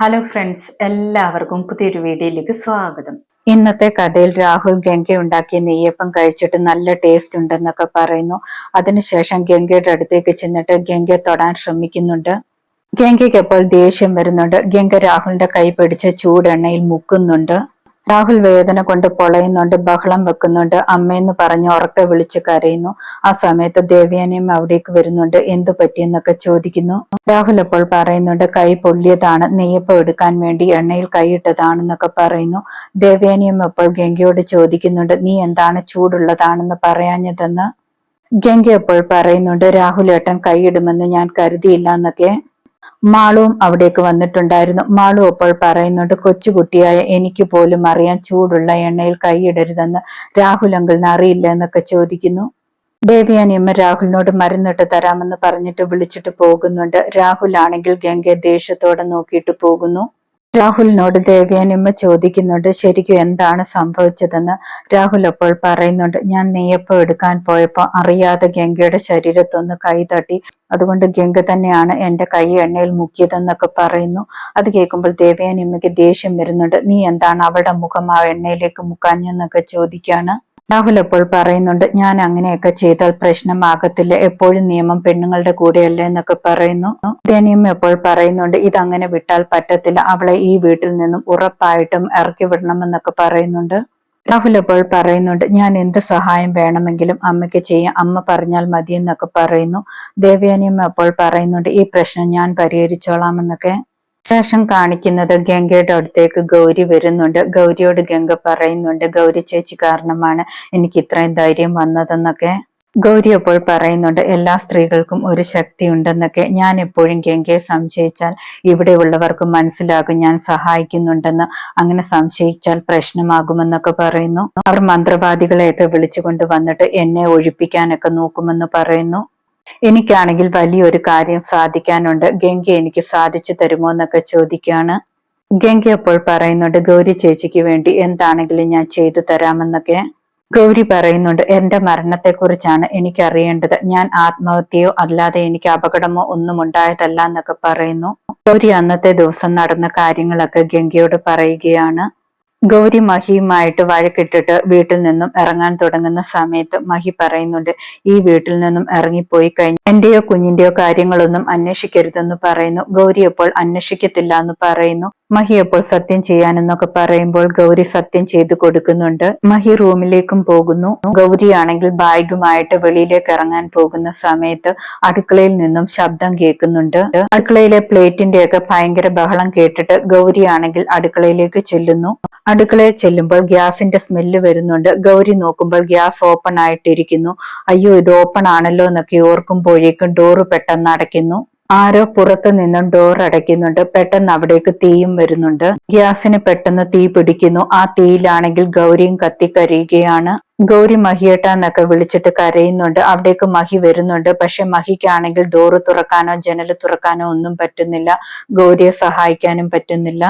Hello friends എല്ലാവർക്കും പുതിയൊരു വീഡിയോയിലേക്ക് സ്വാഗതം. ഇന്നത്തെ കഥയിൽ രാഹുൽ ഗംഗ ഉണ്ടാക്കിയ നെയ്യപ്പം കഴിച്ചിട്ട് നല്ല ടേസ്റ്റ് ഉണ്ടെന്നൊക്കെ പറയുന്നു. അതിനുശേഷം ഗംഗയുടെ അടുത്തേക്ക് ചെന്നിട്ട് ഗംഗയെ തൊടാൻ ശ്രമിക്കുന്നുണ്ട്. ഗംഗയ്ക്ക് അപ്പോൾ ദേഷ്യം വരുന്നുണ്ട്. ഗംഗ രാഹുലിന്റെ കൈ പിടിച്ച് ചൂടെണ്ണയിൽ മുക്കുന്നുണ്ട്. രാഹുൽ വേദന കൊണ്ട് പൊളയുന്നുണ്ട് ബഹളം വെക്കുന്നുണ്ട്. അമ്മയെന്ന് പറഞ്ഞ് ഉറക്കെ വിളിച്ച് കരയുന്നു. ആ സമയത്ത് ദേവ്യാനിയും അവിടേക്ക് വരുന്നുണ്ട്. എന്തു പറ്റിയെന്നൊക്കെ ചോദിക്കുന്നു. രാഹുൽ അപ്പോൾ പറയുന്നുണ്ട് കൈ പൊള്ളിയതാണ്. നെയ്യപ്പം എടുക്കാൻ വേണ്ടി എണ്ണയിൽ കൈയിട്ടതാണെന്നൊക്കെ പറയുന്നു. ദേവ്യാനിയും അപ്പോൾ ഗംഗയോട് ചോദിക്കുന്നുണ്ട് നീ എന്താണ് ചൂടുള്ളതാണെന്ന് പറയാഞ്ഞതെന്ന്? ഗംഗ അപ്പോൾ പറയുന്നുണ്ട് രാഹുൽ ഏട്ടൻ കൈയിടുമെന്ന് ഞാൻ കരുതിയില്ല എന്നൊക്കെ. മാളുവും അവിടേക്ക് വന്നിട്ടുണ്ടായിരുന്നു. മാളു അപ്പോൾ പറയുന്നുണ്ട് കൊച്ചുകുട്ടിയായ എനിക്ക് പോലും അറിയാൻ ചൂടുള്ള എണ്ണയിൽ കൈയിടരുതെന്ന് രാഹുൽ അങ്കിളിന് അറിയില്ല എന്നൊക്കെ ചോദിക്കുന്നു. ദേവിയാനിയമ്മ രാഹുലിനോട് മരുന്നിട്ട് തരാമെന്ന് പറഞ്ഞിട്ട് വിളിച്ചിട്ട് പോകുന്നുണ്ട്. രാഹുൽ ആണെങ്കിൽ ഗംഗയെ ദേഷ്യത്തോടെ നോക്കിയിട്ട് പോകുന്നു. രാഹുലിനോട് ദേവ്യാനിമ്മ ചോദിക്കുന്നുണ്ട് ശരിക്കും എന്താണ് സംഭവിച്ചതെന്ന്? രാഹുൽ അപ്പോൾ പറയുന്നുണ്ട് ഞാൻ നെയ്യപ്പം എടുക്കാൻ പോയപ്പോൾ അറിയാതെ ഗംഗയുടെ ശരീരത്തൊന്ന് കൈ തട്ടി അതുകൊണ്ട് ഗംഗ തന്നെയാണ് എന്റെ കൈ എണ്ണയിൽ മുക്കിയതെന്നൊക്കെ പറയുന്നു. അത് കേൾക്കുമ്പോൾ ദേവയാനിമ്മയ്ക്ക് ദേഷ്യം വരുന്നുണ്ട് നീ എന്താണ് അവളുടെ മുഖം ആ എണ്ണയിലേക്ക് മുക്കാഞ്ഞെന്നൊക്കെ ചോദിക്കാണ്? രാഹുൽ എപ്പോൾ പറയുന്നുണ്ട് ഞാൻ അങ്ങനെയൊക്കെ ചെയ്താൽ പ്രശ്നമാകത്തില്ല. എപ്പോഴും നിയമം പെണ്ണുങ്ങളുടെ കൂടെയല്ല എന്നൊക്കെ പറയുന്നു. ധനിയും എപ്പോൾ പറയുന്നുണ്ട് ഇതങ്ങനെ വിട്ടാൽ പറ്റത്തില്ല. അവളെ ഈ വീട്ടിൽ നിന്നും ഉറപ്പായിട്ടും ഇറക്കി വിടണമെന്നൊക്കെ പറയുന്നുണ്ട്. രാഹുൽ എപ്പോൾ പറയുന്നുണ്ട് ഞാൻ എന്ത് സഹായം വേണമെങ്കിലും അമ്മയ്ക്ക് ചെയ്യാം. അമ്മ പറഞ്ഞാൽ മതിയെന്നൊക്കെ പറയുന്നു. ദേവയാനിയമ്മ എപ്പോൾ പറയുന്നുണ്ട് ഈ പ്രശ്നം ഞാൻ പരിഹരിച്ചോളാമെന്നൊക്കെ. ശേഷം കാണിക്കുന്നത് ഗംഗയുടെ അടുത്തേക്ക് ഗൗരി വരുന്നുണ്ട്. ഗൗരിയോട് ഗംഗ പറയുന്നുണ്ട് ഗൗരി ചേച്ചി കാരണമാണ് എനിക്ക് ഇത്രയും ധൈര്യം വന്നതെന്നൊക്കെ. ഗൗരി അപ്പോൾ പറയുന്നുണ്ട് എല്ലാ സ്ത്രീകൾക്കും ഒരു ശക്തി ഉണ്ടെന്നൊക്കെ ഞാൻ എപ്പോഴും ഗംഗയെ സംശയിച്ചാൽ ഇവിടെ ഇവിടെയുള്ളവർക്ക് മനസ്സിലാകും ഞാൻ സഹായിക്കുന്നുണ്ടെന്ന്. അങ്ങനെ സംശയിച്ചാൽ പ്രശ്നമാകുമെന്നൊക്കെ പറയുന്നു. അവർ മന്ത്രവാദികളെയൊക്കെ വിളിച്ചുകൊണ്ട് വന്നിട്ട് എന്നെ ഒഴിപ്പിക്കാനൊക്കെ നോക്കുമെന്ന് പറയുന്നു. എനിക്കാണെങ്കിൽ വലിയൊരു കാര്യം സാധിക്കാനുണ്ട്. ഗംഗ എനിക്ക് സാധിച്ചു തരുമോ എന്നൊക്കെ ചോദിക്കുകയാണ്. ഗംഗ അപ്പോൾ പറയുന്നുണ്ട് ഗൗരി ചേച്ചിക്ക് വേണ്ടി എന്താണെങ്കിലും ഞാൻ ചെയ്തു തരാമെന്നൊക്കെ. ഗൗരി പറയുന്നുണ്ട് എന്റെ മരണത്തെക്കുറിച്ചാണ് എനിക്കറിയേണ്ടത്. ഞാൻ ആത്മഹത്യയോ അല്ലാതെ എനിക്ക് അപകടമോ ഒന്നും ഉണ്ടായതല്ല എന്നൊക്കെ പറയുന്നു. ഗൗരി അന്നത്തെ ദിവസം നടന്ന കാര്യങ്ങളൊക്കെ ഗംഗയോട് പറയുകയാണ്. ഗൗരി മഹിയുമായിട്ട് വഴക്കിട്ടിട്ട് വീട്ടിൽ നിന്നും ഇറങ്ങാൻ തുടങ്ങുന്ന സമയത്ത് മഹി പറയുന്നുണ്ട് ഈ വീട്ടിൽ നിന്നും ഇറങ്ങിപ്പോയി കഴിഞ്ഞു എന്റെയോ കുഞ്ഞിന്റെയോ കാര്യങ്ങളൊന്നും അന്വേഷിക്കരുതെന്ന് പറയുന്നു. ഗൗരി അപ്പോൾ അന്വേഷിക്കത്തില്ല എന്ന് പറയുന്നു. മഹി അപ്പോൾ സത്യം ചെയ്യാനെന്നൊക്കെ പറയുമ്പോൾ ഗൗരി സത്യം ചെയ്തു കൊടുക്കുന്നുണ്ട്. മഹി റൂമിലേക്കും പോകുന്നു. ഗൗരിയാണെങ്കിൽ ബാഗുമായിട്ട് വെളിയിലേക്ക് ഇറങ്ങാൻ പോകുന്ന സമയത്ത് അടുക്കളയിൽ നിന്നും ശബ്ദം കേൾക്കുന്നുണ്ട്. അടുക്കളയിലെ പ്ലേറ്റിന്റെ ഒക്കെ ഭയങ്കര ബഹളം കേട്ടിട്ട് ഗൗരിയാണെങ്കിൽ അടുക്കളയിലേക്ക് ചെല്ലുന്നു. അടുക്കളയിൽ ചെല്ലുമ്പോൾ ഗ്യാസിന്റെ സ്മെല്ല് വരുന്നുണ്ട്. ഗൗരി നോക്കുമ്പോൾ ഗ്യാസ് ഓപ്പൺ ആയിട്ടിരിക്കുന്നു. അയ്യോ ഇത് ഓപ്പൺ ആണല്ലോ എന്നൊക്കെ ഓർക്കുമ്പോഴേക്കും ഡോറ് പെട്ടെന്ന് അടയ്ക്കുന്നു. ആരോ പുറത്തു നിന്നും ഡോർ അടയ്ക്കുന്നുണ്ട്. പെട്ടെന്ന് അവിടേക്ക് തീയും വരുന്നുണ്ട്. ഗ്യാസിന് പെട്ടെന്ന് തീ പിടിക്കുന്നു. ആ തീയിലാണെങ്കിൽ ഗൗരിയും കത്തിക്കരിയുകയാണ്. ഗൗരി മഹിയേട്ട എന്നൊക്കെ വിളിച്ചിട്ട് കരയുന്നുണ്ട്. അവിടേക്ക് മഹി വരുന്നുണ്ട്. പക്ഷെ മഹിക്കാണെങ്കിൽ ഡോറ് തുറക്കാനോ ജനൽ തുറക്കാനോ ഒന്നും പറ്റുന്നില്ല. ഗൗരിയെ സഹായിക്കാനും പറ്റുന്നില്ല.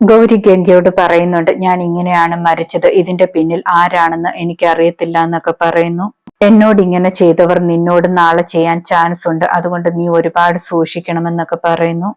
ഗൗരി ഗംഗയോട് പറയുന്നുണ്ട് ഞാൻ ഇങ്ങനെയാണ് മരിച്ചത്. ഇതിന്റെ പിന്നിൽ ആരാണെന്ന് എനിക്ക് അറിയത്തില്ല എന്നൊക്കെ പറയുന്നു. എന്നോട് ഇങ്ങനെ ചെയ്തവർ നിന്നോട് നാളെ ചെയ്യാൻ ചാൻസ് ഉണ്ട്. അതുകൊണ്ട് നീ ഒരുപാട് സൂക്ഷിക്കണമെന്നൊക്കെ പറയുന്നു.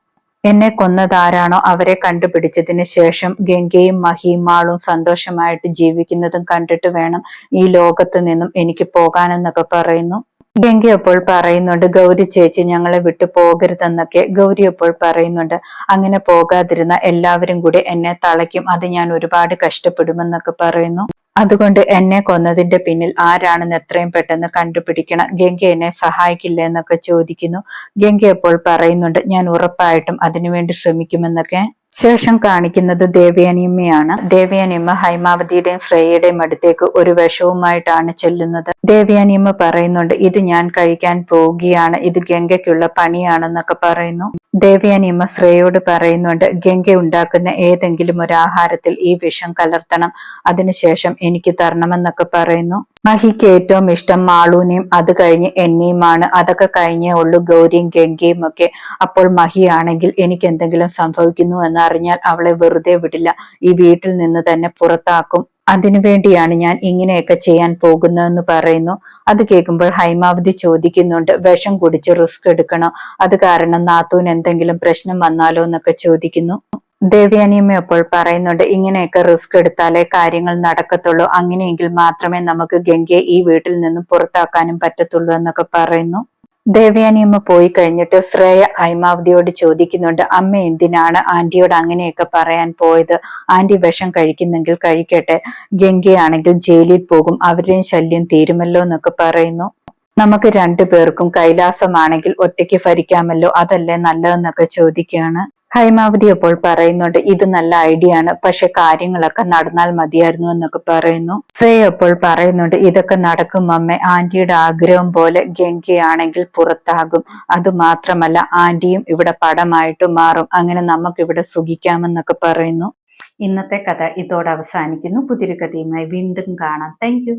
എന്നെ കൊന്നതാരാണോ അവരെ കണ്ടുപിടിച്ചതിന് ശേഷം ഗംഗയും മഹിമാളും സന്തോഷമായിട്ട് ജീവിക്കുന്നതും കണ്ടിട്ട് വേണം ഈ ലോകത്ത് നിന്നും എനിക്ക് പോകാനെന്നൊക്കെ പറയുന്നു. ഗംഗ അപ്പോൾ പറയുന്നുണ്ട് ഗൗരി ചേച്ചി ഞങ്ങളെ വിട്ടു പോകരുതെന്നൊക്കെ ഗൗരി അപ്പോൾ പറയുന്നുണ്ട്. അങ്ങനെ പോകാതിരുന്ന എല്ലാവരും കൂടി എന്നെ തളയ്ക്കും. അത് ഞാൻ ഒരുപാട് കഷ്ടപ്പെടുമെന്നൊക്കെ പറയുന്നു. അതുകൊണ്ട് എന്നെ കൊന്നതിന്റെ പിന്നിൽ ആരാണെന്ന് എത്രയും പെട്ടെന്ന് കണ്ടുപിടിക്കണം. ഗംഗ എന്നെ സഹായിക്കില്ല എന്നൊക്കെ ചോദിക്കുന്നു. ഗംഗ എപ്പോൾ പറയുന്നുണ്ട് ഞാൻ ഉറപ്പായിട്ടും അതിനുവേണ്ടി ശ്രമിക്കുമെന്നൊക്കെ. ശേഷം കാണിക്കുന്നത് ദേവ്യാനിയമ്മയാണ്. ദേവ്യാനിയമ്മ ഹൈമാവതിയുടെയും ശ്രേയയുടെയും അടുത്തേക്ക് ഒരു വിഷവുമായിട്ടാണ് ചെല്ലുന്നത്. ദേവ്യാനിയമ്മ പറയുന്നുണ്ട് ഇത് ഞാൻ കഴിക്കാൻ പോവുകയാണ്. ഇത് ഗംഗയ്ക്കുള്ള പണിയാണെന്നൊക്കെ പറയുന്നു. ദേവയാനിയമ്മ ശ്രേയോട് പറയുന്നുണ്ട് ഗംഗ ഉണ്ടാക്കുന്ന ഏതെങ്കിലും ഒരു ആഹാരത്തിൽ ഈ വിഷം കലർത്തണം. അതിനുശേഷം എനിക്ക് തരണമെന്നൊക്കെ പറയുന്നു. മഹിക്ക് ഏറ്റവും ഇഷ്ടം മാളൂനെയും അത് കഴിഞ്ഞ് എന്നെയുമാണ്. അതൊക്കെ കഴിഞ്ഞേ ഉള്ളൂ ഗൗരിയും ഗംഗയും ഒക്കെ. അപ്പോൾ മഹിയാണെങ്കിൽ എനിക്ക് എന്തെങ്കിലും സംഭവിക്കുന്നു എന്നറിഞ്ഞാൽ അവളെ വെറുതെ വിടില്ല. ഈ വീട്ടിൽ നിന്ന് തന്നെ പുറത്താക്കും. അതിനുവേണ്ടിയാണ് ഞാൻ ഇങ്ങനെയൊക്കെ ചെയ്യാൻ പോകുന്നതെന്ന് പറയുന്നു. അത് കേൾക്കുമ്പോൾ ഹൈമാവതി ചോദിക്കുന്നുണ്ട് വിഷം കുടിച്ച് റിസ്ക് എടുക്കണോ? അത് കാരണം നാത്തൂന് എന്തെങ്കിലും പ്രശ്നം വന്നാലോ? എന്നൊക്കെ ചോദിക്കുന്നു. ദേവ്യാനിയമ്മ അപ്പോൾ പറയുന്നുണ്ട് ഇങ്ങനെയൊക്കെ റിസ്ക് എടുത്താലേ കാര്യങ്ങൾ നടക്കത്തുള്ളൂ. അങ്ങനെയെങ്കിൽ മാത്രമേ നമുക്ക് ഗംഗയെ ഈ വീട്ടിൽ നിന്നും പുറത്താക്കാനും പറ്റത്തുള്ളൂ എന്നൊക്കെ പറയുന്നു. ദേവയാനിയമ്മ പോയി കഴിഞ്ഞിട്ട് ശ്രേയ ഹൈമാവതിയോട് ചോദിക്കുന്നുണ്ട് അമ്മ എന്തിനാണ് ആന്റിയോട് അങ്ങനെയൊക്കെ പറയാൻ പോയത്? ആന്റി വിഷം കഴിക്കുന്നെങ്കിൽ കഴിക്കട്ടെ. ഗംഗയാണെങ്കിൽ ജയിലിൽ പോകും അവരുടെയും ശല്യം തീരുമല്ലോ എന്നൊക്കെ പറയുന്നു. നമുക്ക് രണ്ടു പേർക്കും കൈലാസമാണെങ്കിൽ ഒറ്റയ്ക്ക് ഭരിക്കാമല്ലോ അതല്ലേ നല്ലതെന്നൊക്കെ ചോദിക്കുകയാണ്. ഹൈമാവതി അപ്പോൾ പറയുന്നുണ്ട് ഇത് നല്ല ഐഡിയ ആണ് പക്ഷെ കാര്യങ്ങളൊക്കെ നടന്നാൽ മതിയായിരുന്നു എന്നൊക്കെ പറയുന്നു. ശ്രേയ അപ്പോൾ പറയുന്നുണ്ട് ഇതൊക്കെ നടക്കും അമ്മ ആന്റിയുടെ ആഗ്രഹം പോലെ ഗംഗയാണെങ്കിൽ പുറത്താകും. അത് മാത്രമല്ല ആന്റിയും ഇവിടെ പടമായിട്ട് മാറും. അങ്ങനെ നമുക്ക് ഇവിടെ സുഖിക്കാമെന്നൊക്കെ പറയുന്നു. ഇന്നത്തെ കഥ ഇതോടെ അവസാനിക്കുന്നു. പുതിരി കഥയുമായി വീണ്ടും കാണാം. താങ്ക്